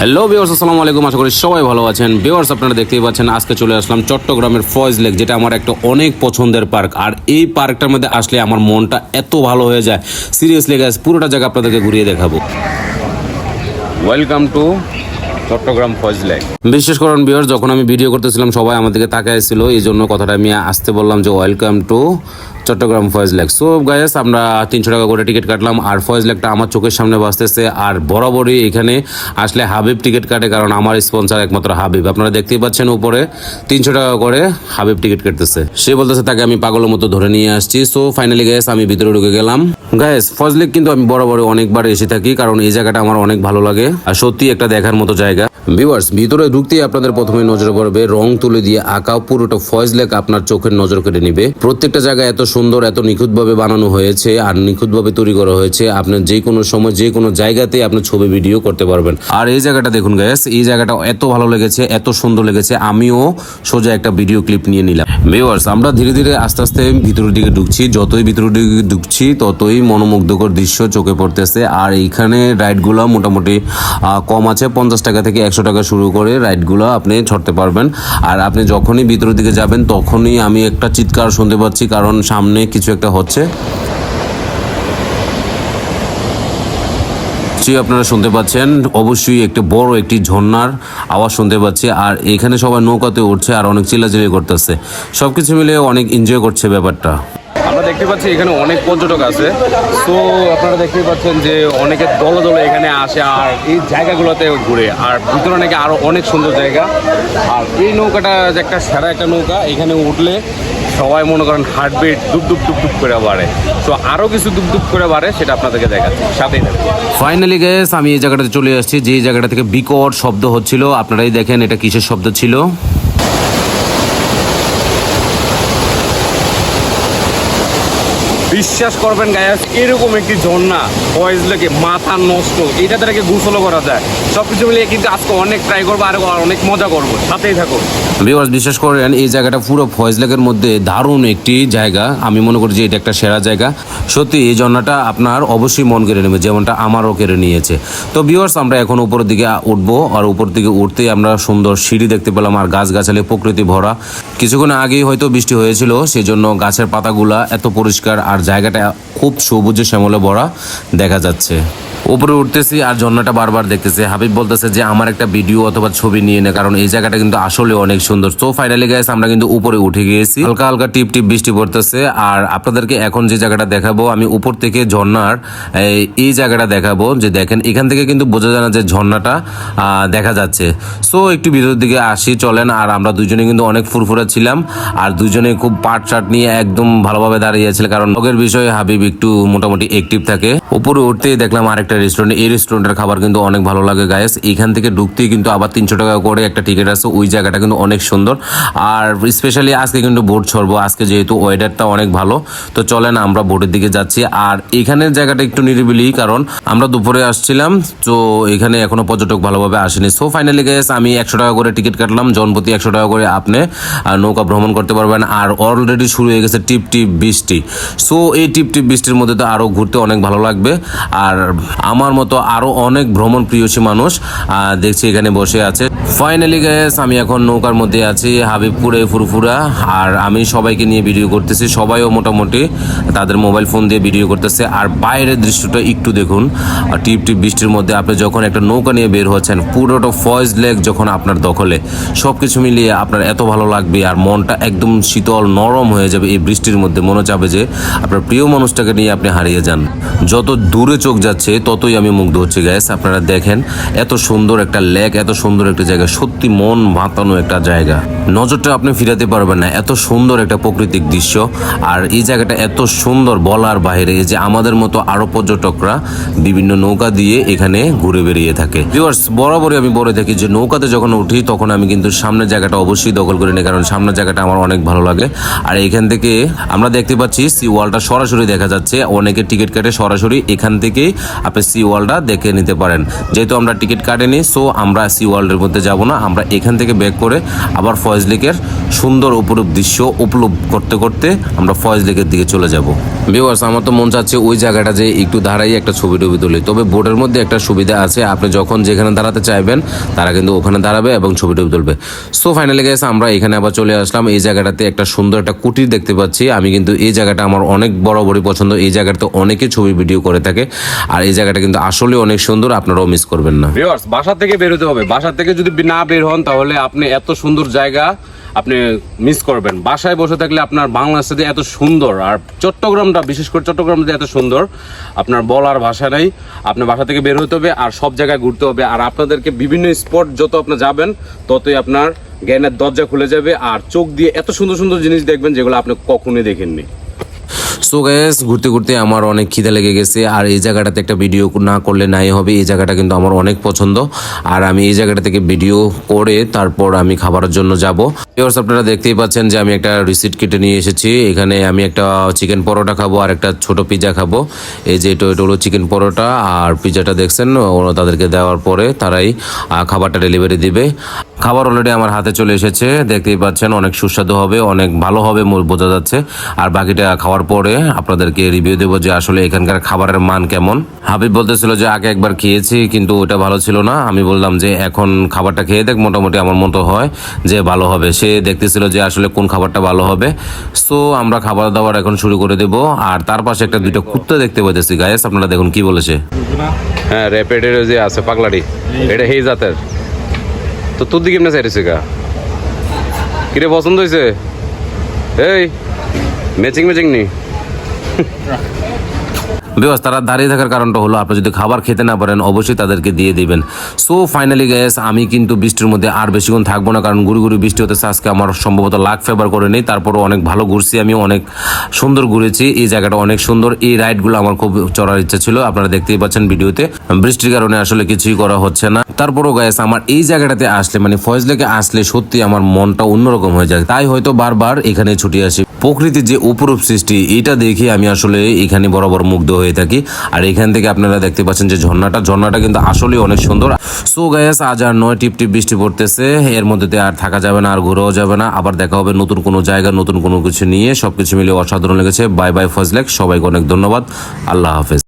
Hello বিওর্স আসসালামু আলাইকুম। আশা করি সবাই ভালো আছেন। বিওর্স আপনারা দেখতেই পাচ্ছেন, আজকে চলে আসলাম চট্টগ্রামের ফয়েজ লেক, যেটা আমার একটা অনেক পছন্দের পার্ক। আর এই পার্কটার মধ্যে আসলে আমার মনটা এত ভালো হয়ে যায়। সিরিয়াসলি গাইস পুরোটা জায়গা আপনাদেরকে ঘুরিয়ে দেখাবো। ওয়েলকাম টু চট্টগ্রাম ফয়েজ বিশেষ করুন বিয়ার যখন আমি ভিডিও করতেছিলাম, সবাই আমার দিকে তাকায় ছিল, এই জন্য কথাটা আমি আসতে বললাম যে welcome to Chattogram Foy's lake. So guys আমরা তিনশো টাকা করে টিকিট কাটলাম, আর ফয়েজ লেকটা আমার চোখের সামনে বাঁচতেছে আর বরাবরই এখানে আসলে হাবিব টিকিট কাটে, কারণ আমার স্পন্সর একমাত্র হাবিব। আপনারা দেখতেই পাচ্ছেন উপরে, তিনশো টাকা করে হাবিব টিকিট কাটতেছে। সে বলতেছে, তাকে আমি পাগলের মতো ধরে নিয়ে আসছি। সো ফাইনালি গ্যাস আমি ভিতরে ঢুকে গেলাম। গায়েস ফয়েজ লেক কিন্তু আমি বরাবরই অনেকবার এসে থাকি, কারণ এই জায়গাটা আমার অনেক ভালো লাগে, আর সত্যি একটা দেখার মতো জায়গা। ভিউয়ার্স ভিতরে ঢুকতেই আপনাদের প্রথমে নজরে পড়বে, রং তুলে দিয়ে আঁকা পুরোটা ফয়েজ লেক আপনার চোখের নজর কেড়ে নিবে। প্রত্যেকটা জায়গা এত সুন্দর, এত নিখুঁতভাবে বানানো হয়েছে আর নিখুঁতভাবে তৈরি করা হয়েছে। আপনার যে কোনো সময়, যে কোনো জায়গাতে আপনি ছবি, ভিডিও করতে পারবেন। আর এই জায়গাটা দেখুন গ্যাস এই জায়গাটা এত ভালো লেগেছে, এত সুন্দর লেগেছে। আমিও সোজা একটা ভিডিও ক্লিপ নিয়ে নিলাম। ভিউয়ার্স আমরা ধীরে ধীরে আস্তে আস্তে ভিতরের দিকে ঢুকছি। যতই ভিতরের দিকে ঢুকছি, ততই মনোমুগ্ধকর দৃশ্য চোখে পড়তেছে। আর এইখানে রাইডগুলো মোটামুটি কম আছে, পঞ্চাশ টাকা থেকে একশো টাকা শুরু করে রাইডগুলো আপনি ছড়তে পারবেন। আর আপনি যখনই ভিতরের দিকে যাবেন, তখনই আমি একটা চিৎকার শুনতে পাচ্ছি, কারণ সামনে কিছু একটা হচ্ছে। আপনারা শুনতে পাচ্ছেন। অবশ্যই একটি বড় একটি ঝর্ণার আওয়াজ শুনতে পাচ্ছি, আর এখানে সবাই নৌকাতে উঠছে আর অনেক চিল্লাচিল্লি করতেছে। সবকিছু মিলে অনেক এনজয় করছে ব্যাপারটা। আমরা দেখতে পাচ্ছি এখানে অনেক পর্যটক আছে। সো আপনারা দেখতে পাচ্ছেন যে অনেকে দলে দলে এখানে আসে আর এই জায়গাগুলোতে ঘুরে। আর ভিতরে নাকি আরও অনেক সুন্দর জায়গা। আর এই নৌকাটা যে একটা সেরা একটা নৌকা, এখানে উঠলে সবাই মনে করেন হার্টবিট দুপ দুপ দুপ দুপ করে বাড়ে। তো আরও কিছু দুপ দুপ করে বাড়ে, সেটা আপনাদেরকে দেখাচ্ছি। সাথেই ফাইনালি গ্যাস আমি এই জায়গাটাতে চলে আসছি, যে জায়গাটা থেকে বিকট শব্দ হচ্ছিল। আপনারাই দেখেন এটা কিসের শব্দ ছিল। বিশ্বাস করবেন গায়াস এরকম একটি ঝর্ণা বয়েজ লেগে মাথা নষ্ট, এটা দ্বারা গোসলও করা যায়? সব কিছু মিলিয়ে কিন্তু আজকে অনেক ট্রাই করব আর অনেক মজা করব। সাথেই থাকো বিকজ বিশ্বাস করেন, এই জায়গাটা পুরো ফয়েজ লেকের মধ্যে দারুণ একটি জায়গা। আমি মনে করি যে এটা একটা সেরা জায়গা। সত্যি, এই ঝর্ণাটা আপনার অবশ্যই মন কেড়ে নেবে, যেমনটা আমারও কেড়ে নিয়েছে। তো ভিউয়ার্স আমরা এখন উপরের দিকে উঠবো, আর উপর দিকে উঠতেই আমরা সুন্দর সিঁড়ি দেখতে পেলাম, আর গাছগাছালি প্রকৃতি ভরা। কিছুক্ষণ আগেই হয়তো বৃষ্টি হয়েছিল, সেজন্য গাছের পাতাগুলা এত পরিষ্কার আর জায়গাটা খুব সবুজে শ্যামলে ভরা দেখা যাচ্ছে। উপরে উঠতেছি আর ঝর্ণাটা বারবার দেখতেছি। হাবিব বলতেছে যে, আমার একটা ভিডিও অথবা ছবি নিয়ে নে, কারণ এই জায়গাটা কিন্তু আসলে অনেক সুন্দর। তো ফাইনালি গ্যাস আমরা কিন্তু উপরে উঠে গিয়েছি। হালকা হালকা টিপ টিপ বৃষ্টি পড়তেছে আর আপনাদেরকে এখন যে জায়গাটা দেখাবো, আমি উপর থেকে ঝর্ণার, এই- জায়গাটা দেখাবো। যে দেখেন, এখান থেকে কিন্তু বোঝা যায় না যে ঝর্ণাটা দেখা যাচ্ছে। সো একটু ভিতরের দিকে আসি, চলেন। আর আমরা দুজনে কিন্তু অনেক ফুরফুরা ছিলাম আর দুজনে খুব পাট শার্ট নিয়ে একদম ভালোভাবে দাঁড়িয়েছিল কারণ লগের বিষয়ে হাবিব একটু মোটামুটি অ্যাক্টিভ থাকে। উপরে উঠতেই দেখলাম আরেকটা রেস্টুরেন্ট এই রেস্টুরেন্টের খাবার কিন্তু অনেক ভালো লাগে গায়েস এখান থেকে ঢুকতেই কিন্তু আবার তিনশো টাকা করে একটা টিকিট আছে। ওই জায়গাটা কিন্তু অনেক সুন্দর। আর স্পেশালি আজকে কিন্তু বোট ছড়বো। আজকে যেহেতু ওয়েদারটা অনেক ভালো, তো চলেন আমরা বোটের দিকে যাচ্ছি। আর এখানের জায়গাটা একটু নিরিবিলি, কারণ আমরা দুপুরে আসছিলাম, তো এখানে এখনও পর্যটক ভালোভাবে আসেনি। সো ফাইনালি গেস আমি একশো টাকা করে টিকিট কাটলাম। জনপ্রতি একশো টাকা করে আপনি নৌকা ভ্রমণ করতে পারবেন। আর অলরেডি শুরু হয়ে গেছে টিপ টিপ বৃষ্টি। সো এই টিপ টিপ বৃষ্টির মধ্যে তো আরও ঘুরতে অনেক ভালো লাগবে। আর আমার মতো আরও অনেক ভ্রমণ প্রিয়সী মানুষ দেখছি এখানে বসে আছে। ফাইনালি গ্যাস আমি এখন নৌকার মধ্যে আছি, হাবিবপুরে ফুরফুরা, আর আমি সবাইকে নিয়ে ভিডিও করতেছি। সবাইও মোটামুটি তাদের মোবাইল ফোন দিয়ে ভিডিও করতেছে, আর বাইরের দৃশ্যটা একটু দেখুন। টিপ টিপ বৃষ্টির মধ্যে আপনি যখন একটা নৌকা নিয়ে বের হচ্ছেন পুরোটা ফয়েজ লেক যখন আপনার দখলে সব কিছু মিলিয়ে আপনার এত ভালো লাগবে, আর মনটা একদম শীতল, নরম হয়ে যাবে এই বৃষ্টির মধ্যে। মনে যাবে যে আপনার প্রিয় মানুষটাকে নিয়ে আপনি হারিয়ে যান। যত দূরে চোখ যাচ্ছে ততই আমি মুগ্ধ হচ্ছি গ্যাস আপনারা দেখেন, এত সুন্দর একটা লেক এত সুন্দর একটা জায়গা। সত্যি মন মাতানো একটা জায়গা। নজরটা আপনি ফিরাতে পারবেন না। এত সুন্দর একটা প্রাকৃতিক দৃশ্য। আর এই জায়গাটা এত সুন্দর বলার বাইরে যে আমাদের মতো আরও পর্যটকরা বিভিন্ন নৌকা দিয়ে এখানে ঘুরে বেরিয়ে থাকে। ভিউয়ার্স বরাবরই আমি বলে থাকি যে, নৌকাতে যখন উঠি, তখন আমি কিন্তু সামনের জায়গাটা অবশ্যই দখল করে নিই। কারণ সামনের জায়গাটা আমার অনেক ভালো লাগে। আর এখান থেকে আমরা দেখতে পাচ্ছি সি ওয়ালটা সরাসরি দেখা যাচ্ছে। অনেকে টিকিট কেটে সরাসরি এখান থেকে আপনি আপনি সি ওয়ার্ল্ডটা দেখে নিতে পারেন। যেহেতু আমরা টিকিট কাটেনি সো আমরা সি ওয়ার্ল্ডের মধ্যে যাব না। আমরা এখান থেকে ব্যাক করে আবার ফয়েজ লেকের সুন্দর উপরূপ দৃশ্য উপলব্ধ করতে করতে আমরা ফয়েজ লেকের দিকে চলে যাব। ভিউয়ার্স আমার তো মন চাচ্ছে ওই জায়গাটা যে একটু দাঁড়াই একটা ছবি টবি তুলি। তবে বোর্ডের মধ্যে একটা সুবিধা আছে, আপনি যখন যেখানে দাঁড়াতে চাইবেন, তারা কিন্তু ওখানে দাঁড়াবে এবং ছবি টবি তুলবে। সো ফাইনালি গেছে আমরা এখানে আবার চলে আসলাম। এই জায়গাটাতে একটা সুন্দর একটা কুটির দেখতে পাচ্ছি। আমি কিন্তু এই জায়গাটা আমার অনেক বড় বড় পছন্দ। এই জায়গাটাতে অনেকে ছবি ভিডিও করে থাকে। আর এই জায়গাটা কিন্তু আসলে অনেক সুন্দর, আপনারাও মিস করবেন না। ভিউয়ার্স বাসা থেকে বের হতে হবে। বাসা থেকে যদি না বের হন, তাহলে আপনি এত সুন্দর জায়গা আপনি মিস করবেন। বাসায় বসে থাকলে আপনার বাংলাদেশে এত সুন্দর, আর চট্টগ্রামটা, বিশেষ করে চট্টগ্রাম যে এত সুন্দর, আপনার বলার ভাষা নেই। আপনার বাসা থেকে বের হতে হবে, আর সব জায়গায় ঘুরতে হবে। আর আপনাদেরকে বিভিন্ন স্পট যত আপনি যাবেন, ততই আপনার জ্ঞানের দরজা খুলে যাবে। আর চোখ দিয়ে এত সুন্দর সুন্দর জিনিস দেখবেন, যেগুলো আপনি কখনোই দেখেননি। সো গ্যাস ঘুরতে ঘুরতে আমার অনেক খিদে লেগে গেছে, আর এই জায়গাটাতে একটা ভিডিও না করলে নাই হবে, এই জায়গাটা কিন্তু আমার অনেক পছন্দ। আর আমি এই জায়গাটা থেকে ভিডিও করে তারপর আমি খাবারের জন্য যাব। ভিউয়ার্স আপনারা দেখতেই পাচ্ছেন যে আমি একটা রিসিট কেটে নিয়ে এসেছি। এখানে আমি একটা চিকেন পরোটা খাব আর একটা ছোট পিৎজা খাব। এই যে এটা হলো চিকেন পরোটা, আর পিৎজাটা দেখছেন, ওরা তাদেরকে দেওয়ার পরে তারাই খাবারটা ডেলিভারি দিবে। খাবার অলরেডি আমার হাতে চলে এসেছে, দেখতেই পাচ্ছেন, অনেক সুস্বাদু হবে, অনেক ভালো হবে বোঝা যাচ্ছে। আর বাকিটা খাওয়ার পরে আপনাদেরকে রিভিউ দেবো যে আসলে এখানকার খাবারের মান কেমন। হাবিব বলতেছিল যে, আগে একবার খেয়েছি, কিন্তু ওটা ভালো ছিল না। আমি বললাম যে, এখন খাবারটা খেয়ে দেখ, মোটামুটি আমার মতো হয় যে ভালো হবে। সে দেখতেছিল যে, আসলে কোন খাবারটা ভালো হবে। সো, আমরা খাবার দাবার এখন শুরু করে দেব। আর তার পাশে একটা দুইটা কুত্তা দেখতে পাইতেছি। গায়েস আপনারা দেখুন কি বলেছে। হ্যাঁ র্যাপিডের যে আছে, পাগলাড়ি। এটা হেই জাতের। তো তোর দিকে এমনি চাইছে গা। কিরে, পছন্দ হয়েছে এই ম্যাচিং ম্যাচিং নি? বিকজ তারা দাঁড়িয়ে থাকার কারণটা হলো, আপনি যদি খাবার খেতে না পারেন, অবশ্যই তাদেরকে দিয়ে দিবেন। সো ফাইনালি গ্যাস আমি কিন্তু বৃষ্টির মধ্যে আর বেশিক্ষণ থাকব না, কারণ গুড়ি গুড়ি বৃষ্টি হতেছে আজকে আমার সম্ভবত লাখ ফেভার করে নেই। তারপরও অনেক ভালো ঘুরছি আমি, অনেক সুন্দর ঘুরেছি। এই জায়গাটা অনেক সুন্দর, এই রাইডগুলো আমার খুব চড়ার ইচ্ছা ছিল। আপনারা দেখতেই পাচ্ছেন ভিডিওতে, বৃষ্টির কারণে আসলে কিছুই করা হচ্ছে না। তারপরও গ্যাস আমার এই জায়গাটাতে আসলে মানে ফয়েজ লেকে আসলে সত্যি আমার মনটা অন্যরকম হয়ে যায়। তাই হয়তো বারবার এখানে ছুটি আসি। প্রকৃতির যে উপরূপ সৃষ্টি, এটা দেখে আমি আসলে এখানে বরাবর মুগ্ধ হয়ে থাকি। আর এখান থেকে আপনারা দেখতে পাচ্ছেন যে ঝর্ণাটা ঝর্ণাটা কিন্তু আসলে অনেক সুন্দর। সো গায়াস আজ আর নয় টিপ টিপ বৃষ্টি পড়তেছে। এর মধ্যে আর থাকা যাবে না, আর ঘোরাও যাবে না। আবার দেখা হবে নতুন কোনো জায়গা, নতুন কোনো কিছু নিয়ে। সবকিছু মিলে অসাধারণ লেগেছে। বাই বাই ফজলেক সবাইকে অনেক ধন্যবাদ। আল্লাহ হাফেজ।